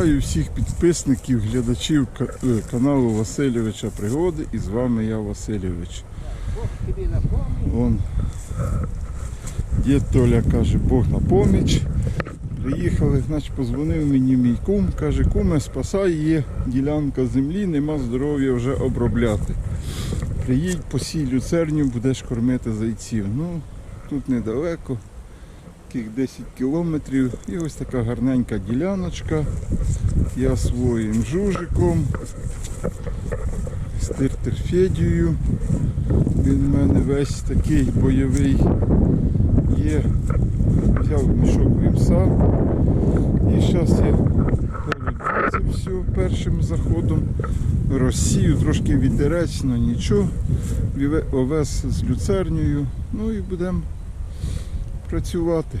Вітаю всіх підписників, глядачів е, каналу Васильовича Пригоди і з вами я Васильович. Вон дід Толя каже, Бог на поміч. Приїхали, значить, позвонив мені мій кум, каже, куме, спасай, є ділянка землі, нема здоров'я вже обробляти. Приїдь, посій люцерню, будеш кормити зайців. Ну, тут недалеко, таких 10 кілометрів. І ось така гарненька діляночка. Я своїм жужиком, з тиртерфедією. Він в мене весь такий бойовий є. Взяв мішок вімса. І зараз я перейду все першим заходом. Розсію, трошки вітерець, але нічого. Овес з люцернею. Ну і будемо працювати.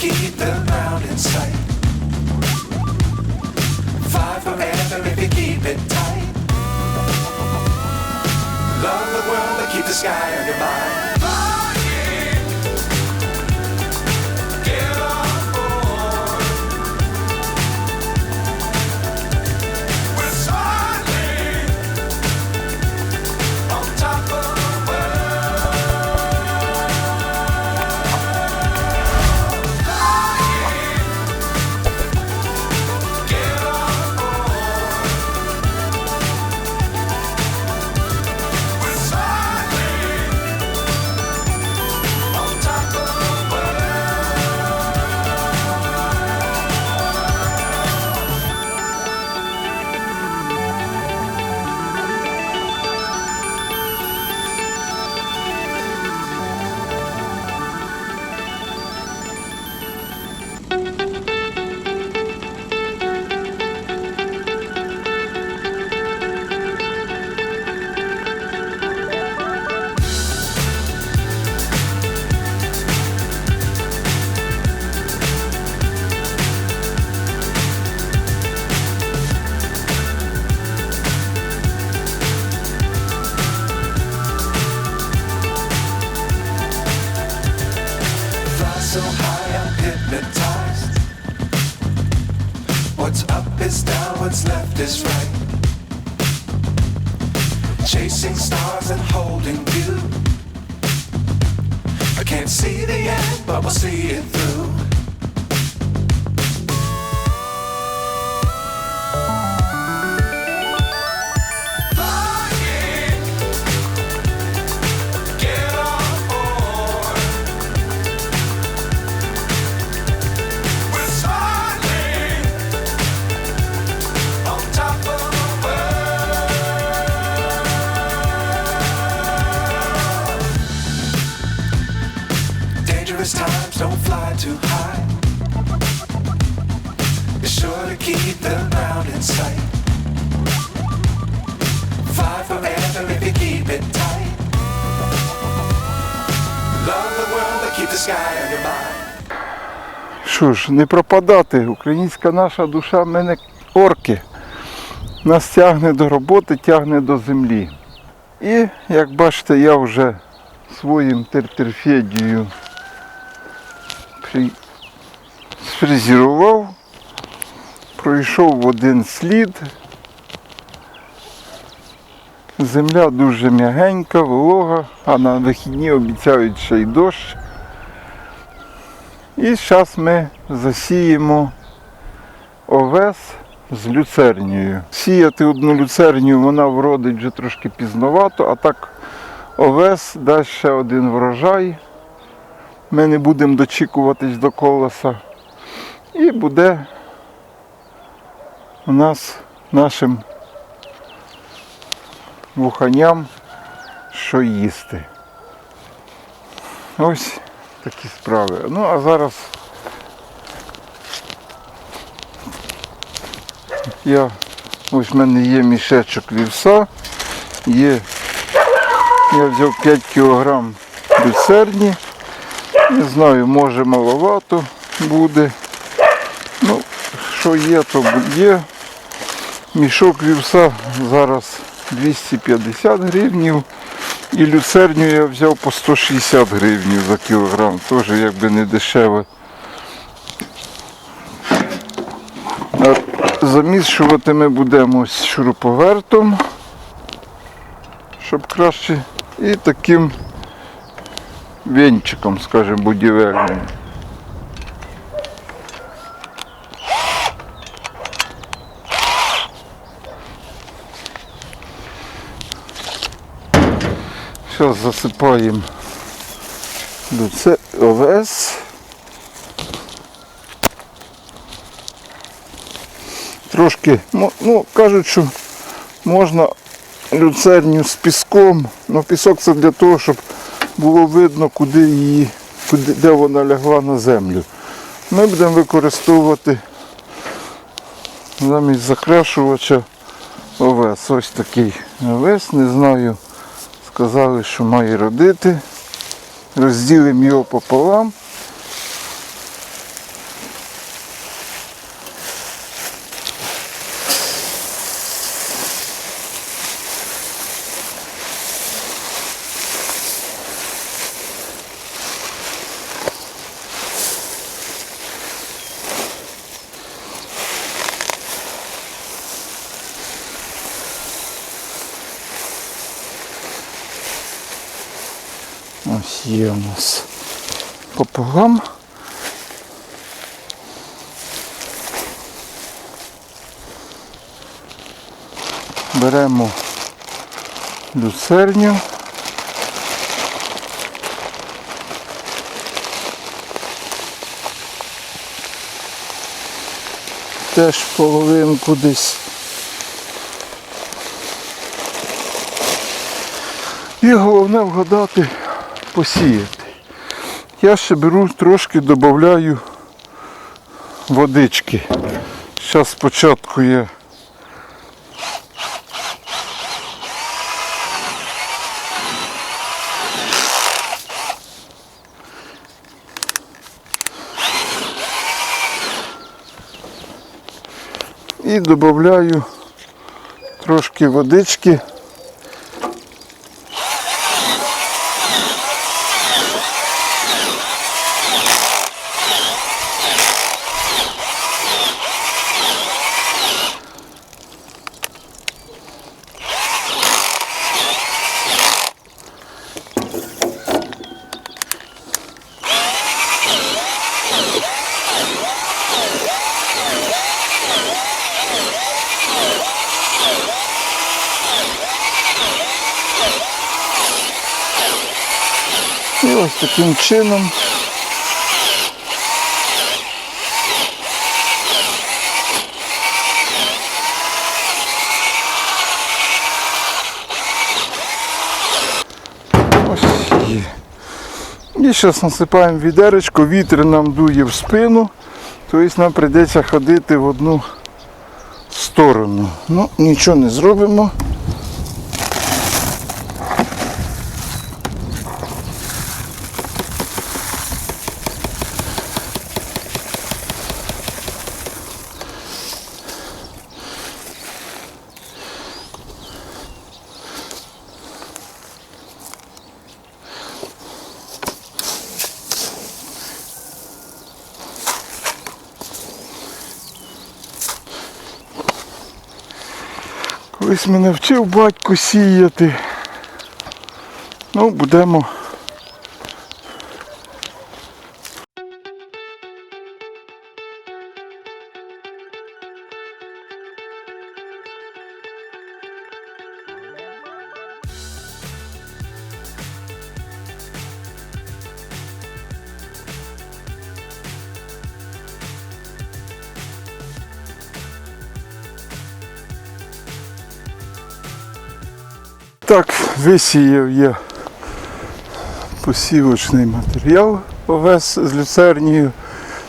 Keep the ground in sight. Fly forever if you keep it tight. Love the world, but keep the sky on your mind. I will see it through. Що ж, не пропадати. Українська наша душа в мене орки. Нас тягне до роботи, тягне до землі. І, як бачите, я вже своїм тертерфедією при... сфрезерував, пройшов в один слід. Земля дуже м'ягенька, волога, а на вихідні обіцяють ще й дощ. І зараз ми засіємо овес з люцернією. Сіяти одну люцернію вона вродить вже трошки пізновато, а так овес дасть ще один врожай. Ми не будемо дочікуватись до колеса. І буде у нас нашим вуханям що їсти. Ось такі справи. Ну а зараз я ось в мене є мішечок вівса, є, я взяв 5 кг люцерні. Не знаю, може маловато буде. Ну, що є, то є. Мішок вівса зараз 250 гривнів. І люцерню я взяв по 160 гривень за кілограм. Теж якби не дешево. Замішувати ми будемо з шуруповертом, щоб краще. І таким венчиком, скажімо, будівельним. Зараз засипаємо люце овес. Трошки, ну, ну кажуть, що можна люцерню з піском, але пісок це для того, щоб було видно, куди її, куди, де вона лягла на землю. Ми будемо використовувати замість закрашувача овес. Ось такий овес, не знаю. Сказали, що має родити. Розділимо його пополам. Є у нас пополам. Беремо люцерню. Теж половинку десь. І головне вгадати посіяти. Я ще беру трошки додаю водички. Зараз спочатку я і додаю трошки водички. Таким чином. І зараз насипаємо відеречко, вітер нам дує в спину, тобто нам прийдеться ходити в одну сторону. Ну, нічого не зробимо. Колись мене вчив батько сіяти. Ну, будемо. Так, висіяв я посівочний матеріал овес з люцернію.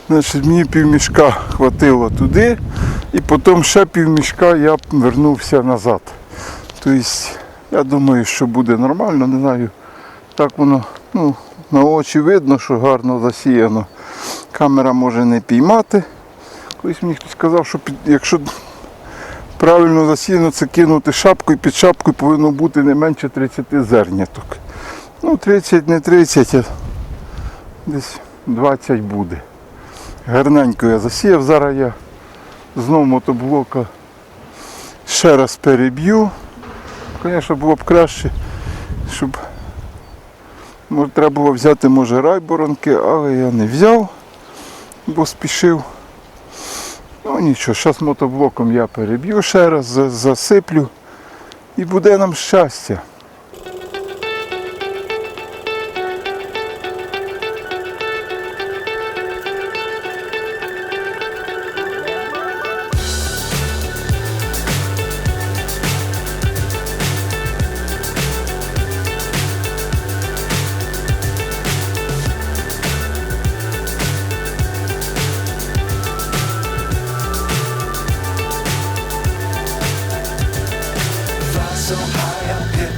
Значить, мені півмішка хватило туди, і потім ще півмішка я вернувся назад. Тобто, я думаю, що буде нормально, не знаю. Так воно ну, на очі видно, що гарно засіяно. Камера може не піймати. Колись мені хтось сказав, що якщо правильно засіяно, це кинути шапку і під шапкою повинно бути не менше 30 зерняток. Ну, 30, не 30, а десь 20 буде. Гарненько я засіяв. Зараз я знову мотоблока ще раз переб'ю. Звісно, було б краще, щоб може, треба було взяти може райборонки, але я не взяв, бо спішив. Ну нічого, зараз мотоблоком я переб'ю ще раз, засиплю і буде нам щастя.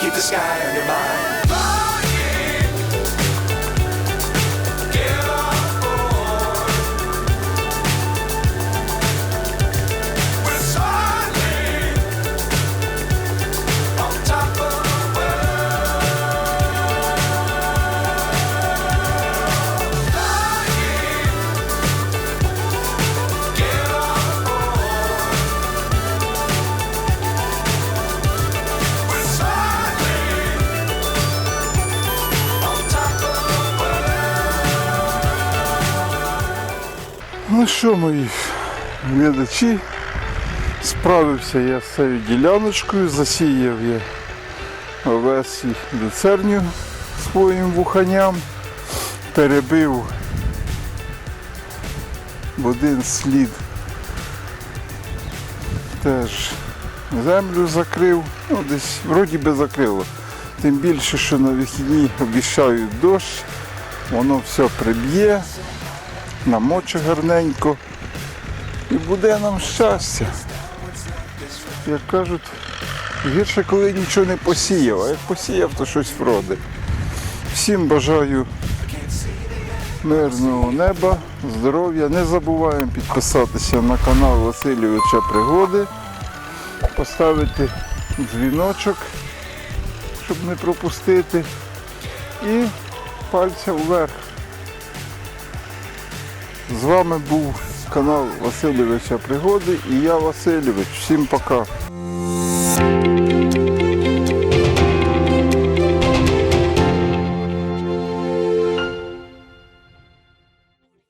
Keep the sky on your mind. Ну що, мої глядачі, справився я з цією діляночкою, засіяв я овес і люцерню своїм вуханням, перебив в один слід теж землю закрив, ну десь вроді би закрило. Тим більше, що на вихідні обіцяють дощ, воно все приб'є намоче гарненько і буде нам щастя. Як кажуть, гірше, коли нічого не посіяв, а як посіяв, то щось вроде. Всім бажаю мирного неба, здоров'я. Не забуваємо підписатися на канал Васильовича Пригоди, поставити дзвіночок, щоб не пропустити. І пальця вверх. З вами був канал Васильовича Пригоди і я Васильович. Всім пока.